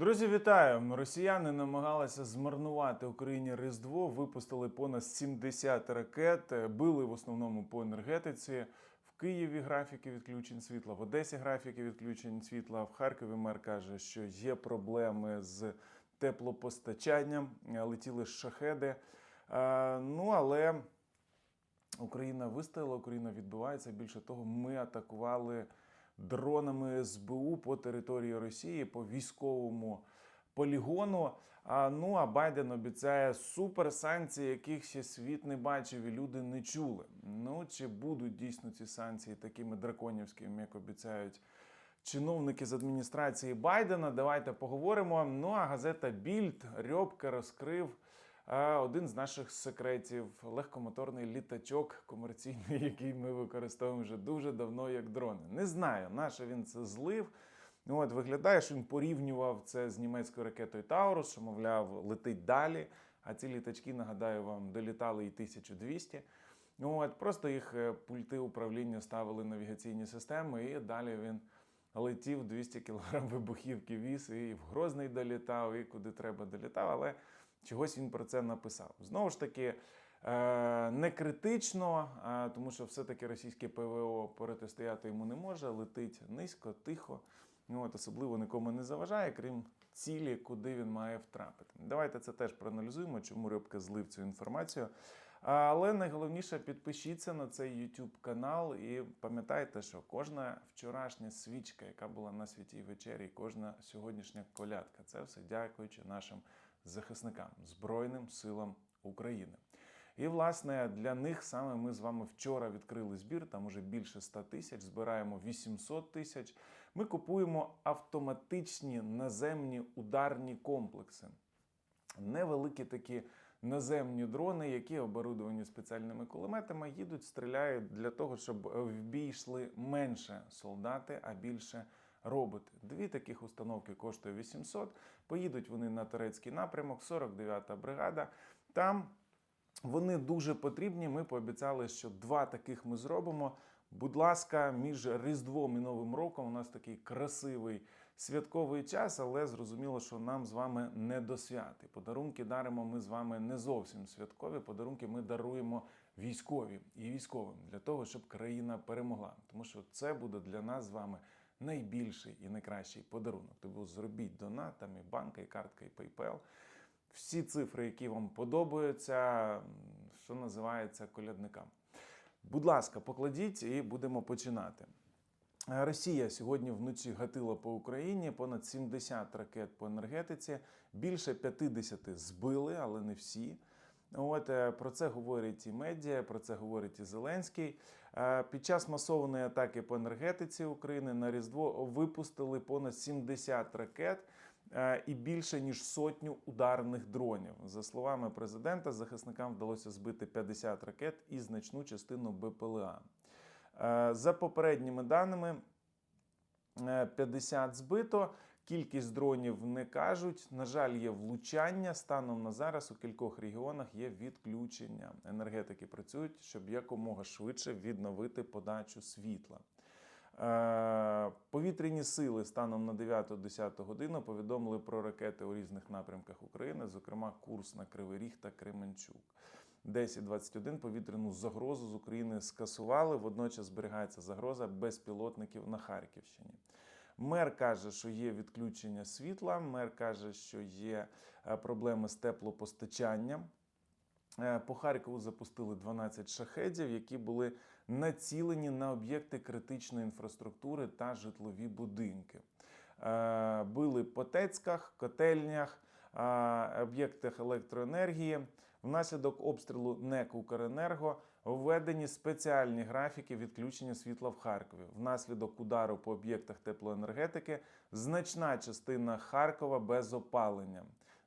Друзі, вітаю! Росіяни намагалися змарнувати Україні Різдво, випустили понад 70 ракет, е, били в основному по енергетиці. В Києві графіки відключень світла, в Одесі графіки відключень світла. В Харкові мер каже, що є проблеми з теплопостачанням, е, летіли шахеди. Е, Ну але Україна вистояла, Україна відбувається. Більше того, ми атакували дронами СБУ по території Росії, по військовому полігону. А, ну а Байден обіцяє суперсанкції, яких ще світ не бачив і люди не чули. Ну чи будуть дійсно ці санкції такими драконівськими, як обіцяють чиновники з адміністрації Байдена? Давайте поговоримо. Ну а газета Більд Рьобка розкрив. Один з наших секретів легкомоторний літачок комерційний, який ми використовуємо вже дуже давно як дрони. Не знаю, на що він це злив. От виглядає, що він порівнював це з німецькою ракетою Таурус, що, мовляв, летить далі. А ці літачки, нагадаю вам, долітали і 1200. Ну, от просто їх е, пульти управління ставили навігаційні системи, і далі він летів 200 кг вибухівки віз, і в Грозний долітав, і куди треба долітав. Але чогось він про це написав. Знову ж таки, е, не критично, е, тому що все-таки російське ПВО протистояти йому не може, летить низько, тихо. Ну, от, особливо нікому не заважає, крім цілі, куди він має втрапити. Давайте це теж проаналізуємо, чому Рибка злив цю інформацію. Але найголовніше підпишіться на цей YouTube канал і пам'ятайте, що кожна вчорашня свічка, яка була на святій вечері, кожна сьогоднішня колядка це все дякуючи нашим захисникам, Збройним силам України. І, власне, для них саме ми з вами вчора відкрили збір, там уже більше 100 тисяч, збираємо 800 тисяч. Ми купуємо автоматичні наземні ударні комплекси. Невеликі такі наземні дрони, які оборудовані спеціальними кулеметами, їдуть, стріляють для того, щоб в бій йшли менше солдати, а більше роботи. Дві таких установки коштує 800. Поїдуть вони на турецький напрямок, 49-та бригада. Там вони дуже потрібні. Ми пообіцяли, що два таких ми зробимо. Будь ласка, між Різдвом і Новим роком у нас такий красивий святковий час, але зрозуміло, що нам з вами не до святи. Подарунки даримо ми з вами не зовсім святкові. Подарунки ми даруємо військові і військовим для того, щоб країна перемогла. Тому що це буде для нас з вами найбільший і найкращий подарунок. Тому зробіть донат, там і банка, і картка, і PayPal. Всі цифри, які вам подобаються, що називається колядникам. Будь ласка, покладіть і будемо починати. Росія сьогодні вночі гатила по Україні понад 70 ракет по енергетиці, більше 50 збили, але не всі. От е, про це говорять і медіа, про це говорить і Зеленський. Е, Під час масованої атаки по енергетиці України на Різдво випустили понад 70 ракет е, і більше ніж сотню ударних дронів. За словами президента, захисникам вдалося збити 50 ракет і значну частину БПЛА. За попередніми даними, е, 50 збито. Кількість дронів не кажуть. На жаль, є влучання. Станом на зараз у кількох регіонах є відключення. Енергетики працюють, щоб якомога швидше відновити подачу світла. Е, Повітряні сили станом на 9-10 годину повідомили про ракети у різних напрямках України, зокрема курс на Кривий Ріг та Кременчук. 10.21 повітряну загрозу з України скасували. Водночас зберігається загроза безпілотників на Харківщині. Мер каже, що є відключення світла. Мер каже, що є е, проблеми з теплопостачанням. Е, По Харкову запустили 12 шахедів, які були націлені на об'єкти критичної інфраструктури та житлові будинки. Е, Били по тецьках, котельнях, об'єктах електроенергії. Внаслідок обстрілу НЕК «Укренерго» введені спеціальні графіки відключення світла в Харкові. Внаслідок удару по об'єктах теплоенергетики значна частина Харкова без опалення.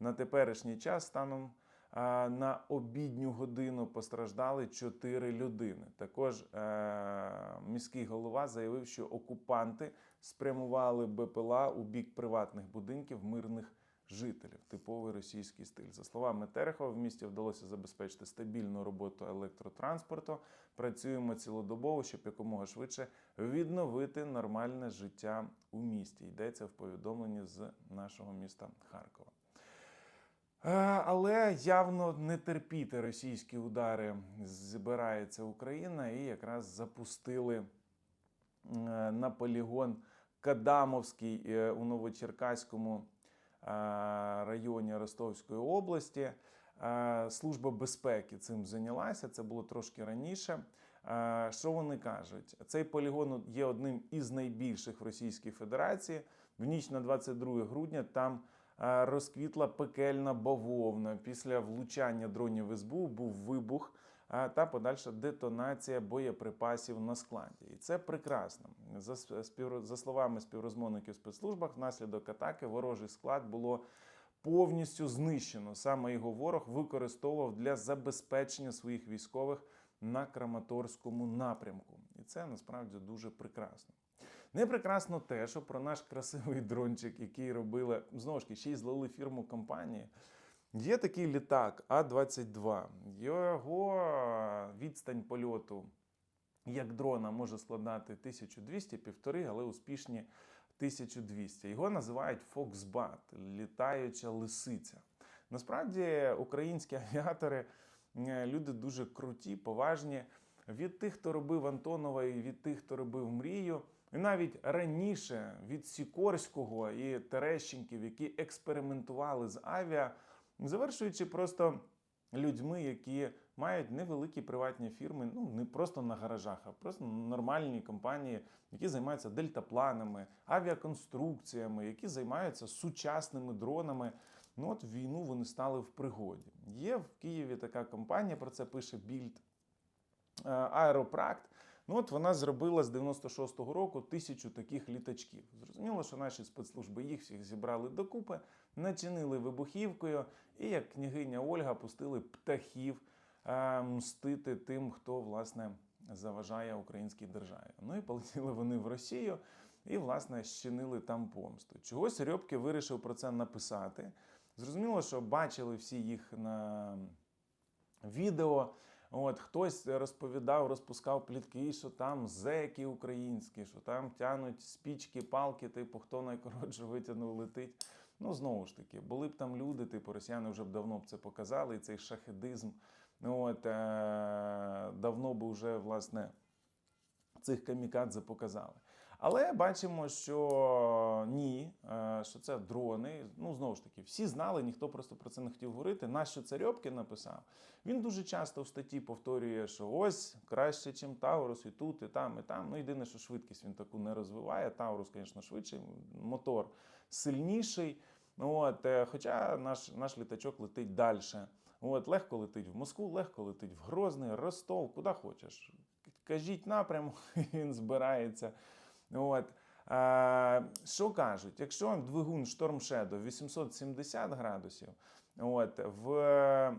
На теперішній час станом на обідню годину постраждали 4 людини. Також е- міський голова заявив, що окупанти спрямували БПЛА у бік приватних будинків мирних жителів. Типовий російський стиль. За словами Терехова, в місті вдалося забезпечити стабільну роботу електротранспорту. Працюємо цілодобово, щоб якомога швидше відновити нормальне життя у місті. Йдеться в повідомленні з нашого міста Харкова. Е, Але явно не терпіти російські удари збирається Україна і якраз запустили е, на полігон Кадамовський е, у Новочеркаському районі Ростовської області. Е, Служба безпеки цим зайнялася. Це було трошки раніше. Е, Що вони кажуть? Цей полігон є одним із найбільших в Російській Федерації. В ніч на 22 грудня там е, розквітла пекельна бавовна. Після влучання дронів СБУ був вибух та подальша детонація боєприпасів на складі. І це прекрасно. За, за словами співрозмовників в спецслужбах, внаслідок атаки ворожий склад було повністю знищено. Саме його ворог використовував для забезпечення своїх військових на Краматорському напрямку. І це насправді дуже прекрасно. Не прекрасно те, що про наш красивий дрончик, який робили знову ж таки, ще й злили фірму компанії. Є такий літак А-22. Його відстань польоту як дрона може складати 1200 півтори, але успішні 1200. Його називають Фоксбат, літаюча лисиця. Насправді українські авіатори люди дуже круті, поважні. Від тих, хто робив Антонова, і від тих, хто робив мрію, і навіть раніше від Сікорського і Терещенків, які експериментували з авіа, завершуючи просто людьми, які мають невеликі приватні фірми, ну не просто на гаражах, а просто нормальні компанії, які займаються дельтапланами, авіаконструкціями, які займаються сучасними дронами. Ну от війну вони стали в пригоді. Є в Києві така компанія, про це пише Більд е, Аеропракт. Ну от вона зробила з 96-го року тисячу таких літачків. Зрозуміло, що наші спецслужби їх всіх зібрали докупи, начинили вибухівкою, і як княгиня Ольга пустили птахів е, мстити тим, хто власне заважає українській державі. Ну і полетіли вони в Росію і, власне, щинили там помсту. Чогось Рьобки вирішив про це написати. Зрозуміло, що бачили всі їх на відео. От хтось розповідав, розпускав плітки, що там зеки українські, що там тянуть спічки, палки, типу, хто найкоротше витягнув, летить. Ну, знову ж таки, були б там люди, типу, росіяни вже б давно б це показали, і цей шахедизм. Ну, От, е- давно б вже, власне, цих камікадзе показали. Але бачимо, що ні, е, що це дрони. Ну, знову ж таки, всі знали, ніхто просто про це не хотів говорити. Нащо це Рьобки написав? Він дуже часто в статті повторює, що ось краще, ніж Таурус, і тут, і там, і там. Ну, єдине, що швидкість він таку не розвиває. Таурус, звісно, швидший, мотор сильніший. От, е, хоча наш, наш літачок летить далі. От, легко летить в Москву, легко летить в Грозний, Ростов, куди хочеш. Кажіть напрямок, він збирається. От. Е, що кажуть, якщо двигун Storm Shadow 870 градусів, от, в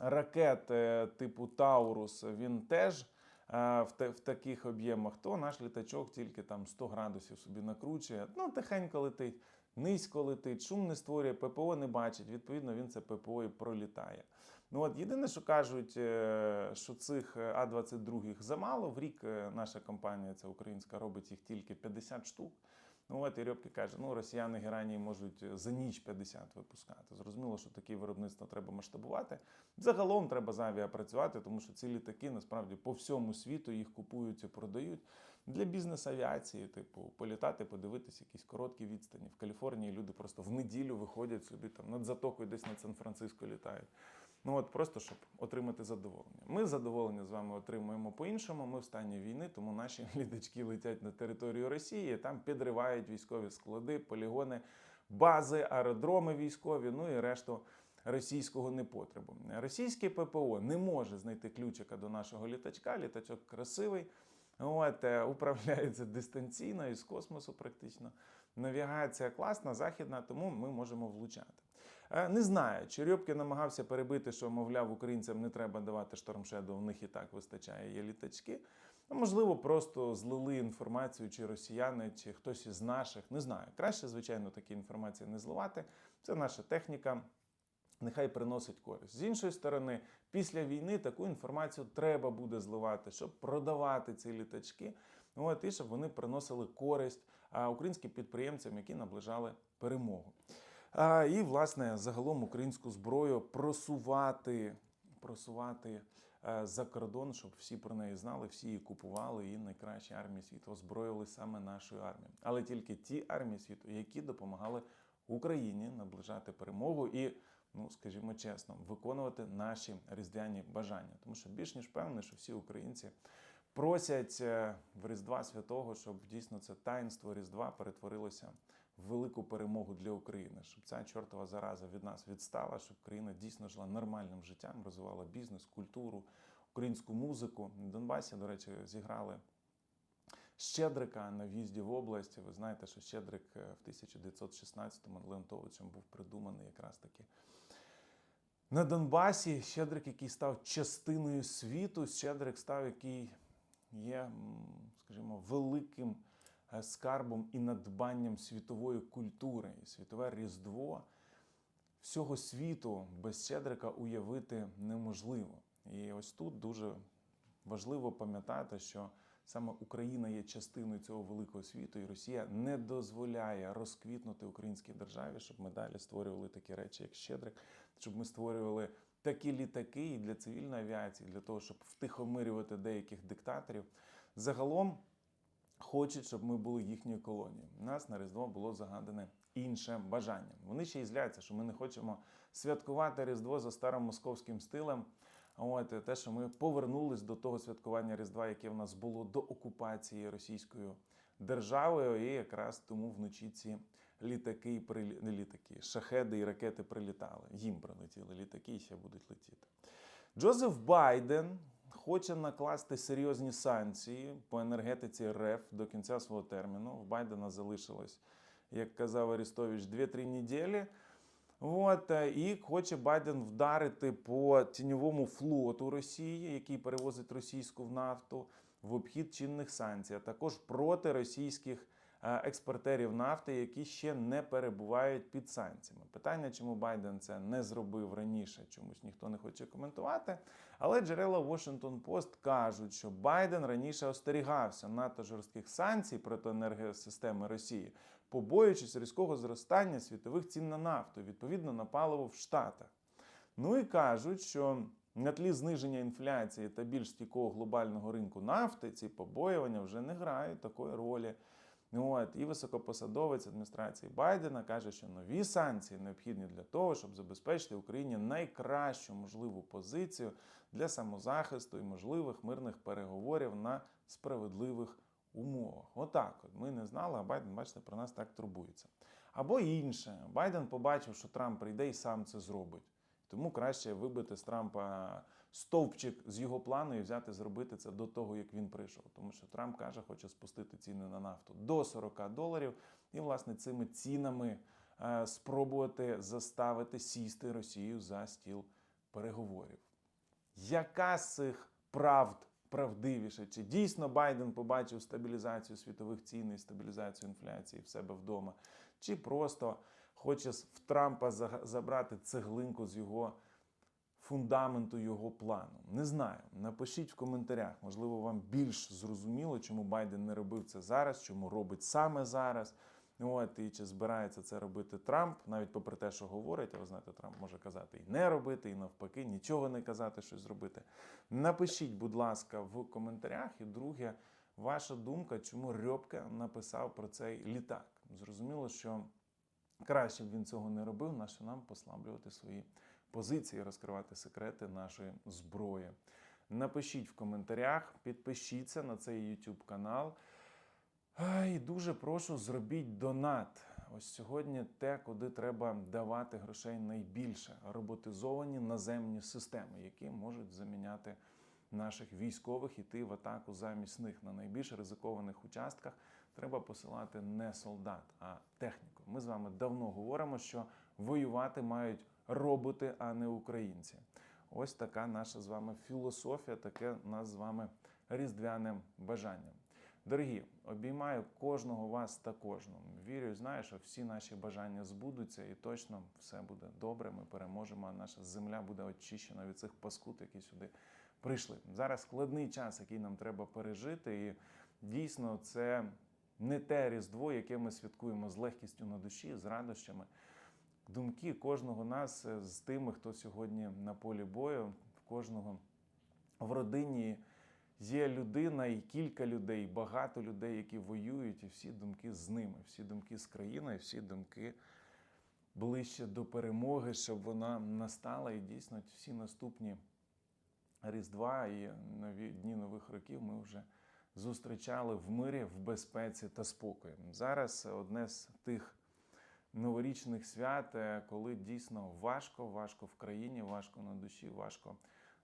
ракет типу Таурус він теж в, та- в таких об'ємах, то наш літачок тільки там 100 градусів собі накручує. Ну, тихенько летить, низько летить, шум не створює, ППО не бачить. Відповідно, він це ППО і пролітає. Ну от єдине, що кажуть, е, що цих е, А-22 замало. В рік е, наша компанія, ця українська, робить їх тільки 50 штук. Ну от і Рьобки каже, ну росіяни Геранії можуть е, за ніч 50 випускати. Зрозуміло, що таке виробництво треба масштабувати. Загалом треба з авіа працювати, тому що ці літаки насправді по всьому світу їх купують і продають для бізнес-авіації, типу, політати, подивитися якісь короткі відстані. В Каліфорнії люди просто в неділю виходять собі там над затокою, десь над Сан-Франциско літають. Ну от просто щоб отримати задоволення. Ми задоволення з вами отримуємо по-іншому. Ми в стані війни, тому наші літачки летять на територію Росії, там підривають військові склади, полігони, бази, аеродроми військові, ну і решту російського непотребу. Російське ППО не може знайти ключика до нашого літачка. Літачок красивий. От, е, управляється дистанційно із космосу, практично. Навігація класна, західна, тому ми можемо влучати. Е, Не знаю, чи Рьобки намагався перебити, що, мовляв, українцям не треба давати штормшеду, в них і так вистачає є літачки. Можливо, просто злили інформацію, чи росіяни, чи хтось із наших. Не знаю. Краще, звичайно, такі інформації не зливати. Це наша техніка. Нехай приносить користь. З іншої сторони, після війни таку інформацію треба буде зливати, щоб продавати ці літачки. От, і щоб вони приносили користь українським підприємцям, які наближали перемогу. І, власне, загалом українську зброю просувати, просувати е, за кордон, щоб всі про неї знали, всі її купували, і найкращі армії світу озброїли саме нашою армією. Але тільки ті армії світу, які допомагали Україні наближати перемогу і, ну скажімо чесно, виконувати наші різдвяні бажання. Тому що більш ніж певне, що всі українці просять е, в Різдва Святого, щоб дійсно це таїнство Різдва перетворилося велику перемогу для України, щоб ця чортова зараза від нас відстала, щоб країна дійсно жила нормальним життям, розвивала бізнес, культуру, українську музику. На Донбасі, до речі, зіграли. Щедрика на в'їзді в область. Ви знаєте, що Щедрик е, в 1916-му Леонтовичем був придуманий якраз таки на Донбасі. Щедрик, який став частиною світу, Щедрик став, який є, скажімо, великим скарбом і надбанням світової культури. І світове Різдво всього світу без Щедрика уявити неможливо. І ось тут дуже важливо пам'ятати, що саме Україна є частиною цього великого світу, і Росія не дозволяє розквітнути українській державі, щоб ми далі створювали такі речі, як Щедрик, щоб ми створювали такі літаки і для цивільної авіації, для того, щоб втихомирювати деяких диктаторів. Загалом хочуть, щоб ми були їхньою колонією. У нас на Різдво було загадане інше бажання. Вони ще й зляться, що ми не хочемо святкувати Різдво за старим московським стилем. От те, що ми повернулись до того святкування Різдва, яке в нас було до окупації Російською державою, і якраз тому вночі ці літаки прилі... не літаки, шахеди і ракети прилітали. Їм прилетіли літаки і ще будуть летіти. Джозеф Байден хоче накласти серйозні санкції по енергетиці РФ до кінця свого терміну. В Байдена залишилось, як казав Арестович, 2-3 неділі. От е, і хоче Байден вдарити по тіньовому флоту Росії, який перевозить російську нафту в обхід чинних санкцій, а також проти російських експортерів нафти, які ще не перебувають під санкціями. Питання, чому Байден це не зробив раніше, чомусь ніхто не хоче коментувати. Але джерела Washington Post кажуть, що Байден раніше остерігався надто жорстких санкцій проти енергосистеми Росії побоюючись різкого зростання світових цін на нафту, відповідно на паливо в Штатах. Ну і кажуть, що на тлі зниження інфляції та більш стійкого глобального ринку нафти ці побоювання вже не грають такої ролі. От, і високопосадовець адміністрації Байдена каже, що нові санкції необхідні для того, щоб забезпечити Україні найкращу можливу позицію для самозахисту і можливих мирних переговорів на справедливих умовах. Отак, от ми не знали, а Байден, бачите, про нас так турбується. Або інше, Байден побачив, що Трамп прийде і сам це зробить. Тому краще вибити з Трампа стовпчик з його плану і взяти зробити це до того, як він прийшов. Тому що Трамп каже, хоче спустити ціни на нафту до 40 доларів, і, власне, цими цінами е, спробувати заставити сісти Росію за стіл переговорів. Яка з цих правд правдивіше? Чи дійсно Байден побачив стабілізацію світових цін і стабілізацію інфляції в себе вдома? Чи просто хоче в Трампа забрати цеглинку з його фундаменту його плану? Не знаю. Напишіть в коментарях. Можливо, вам більш зрозуміло, чому Байден не робив це зараз, чому робить саме зараз. От, і чи збирається це робити Трамп, навіть попри те, що говорить, а ви знаєте, Трамп може казати і не робити, і навпаки, нічого не казати, щось зробити. Напишіть, будь ласка, в коментарях. І друге, ваша думка, чому Рьопка написав про цей літак. Зрозуміло, що краще б він цього не робив, нащо нам послаблювати свої позиції, розкривати секрети нашої зброї. Напишіть в коментарях, підпишіться на цей YouTube канал. Ай, дуже прошу, зробіть донат. Ось сьогодні те, куди треба давати грошей найбільше. Роботизовані наземні системи, які можуть заміняти наших військових, іти в атаку замість них на найбільш ризикованих участках. Треба посилати не солдат, а техніку. Ми з вами давно говоримо, що воювати мають роботи, а не українці. Ось така наша з вами філософія, таке нас з вами різдвяним бажанням. Дорогі, обіймаю кожного вас та кожного. Вірю, знаю, що всі наші бажання збудуться, і точно все буде добре. Ми переможемо. а Наша земля буде очищена від цих паскуд, які сюди прийшли. Зараз складний час, який нам треба пережити, і дійсно це не те різдво, яке ми святкуємо з легкістю на душі, з радощами. Думки кожного нас е, з тими, хто сьогодні на полі бою, в кожного в родині є людина і кілька людей, багато людей, які воюють, і всі думки з ними, всі думки з країною, всі думки ближче до перемоги, щоб вона настала. І дійсно всі наступні Різдва і нові дні нових років ми вже зустрічали в мирі, в безпеці та спокої. Зараз одне з тих новорічних свят, е, коли дійсно важко, важко в країні, важко на душі, важко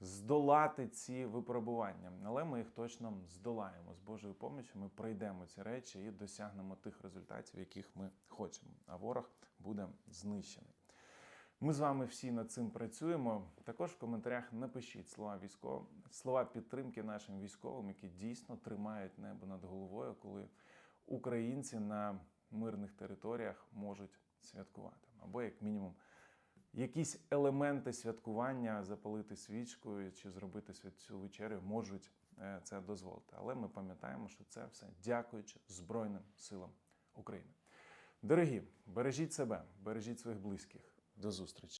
здолати ці випробування. Але ми їх точно здолаємо. З Божою поміччю ми пройдемо ці речі і досягнемо тих результатів, яких ми хочемо. А ворог буде знищений. Ми з вами всі над цим працюємо. Також в коментарях напишіть слова військовим, слова підтримки нашим військовим, які дійсно тримають небо над головою, коли українці на мирних територіях можуть святкувати, або як мінімум якісь елементи святкування запалити свічкою чи зробити святцю вечерю можуть е, це дозволити. Але ми пам'ятаємо, що це все дякуючи Збройним силам України. Дорогі, бережіть себе, бережіть своїх близьких. До зустрічі.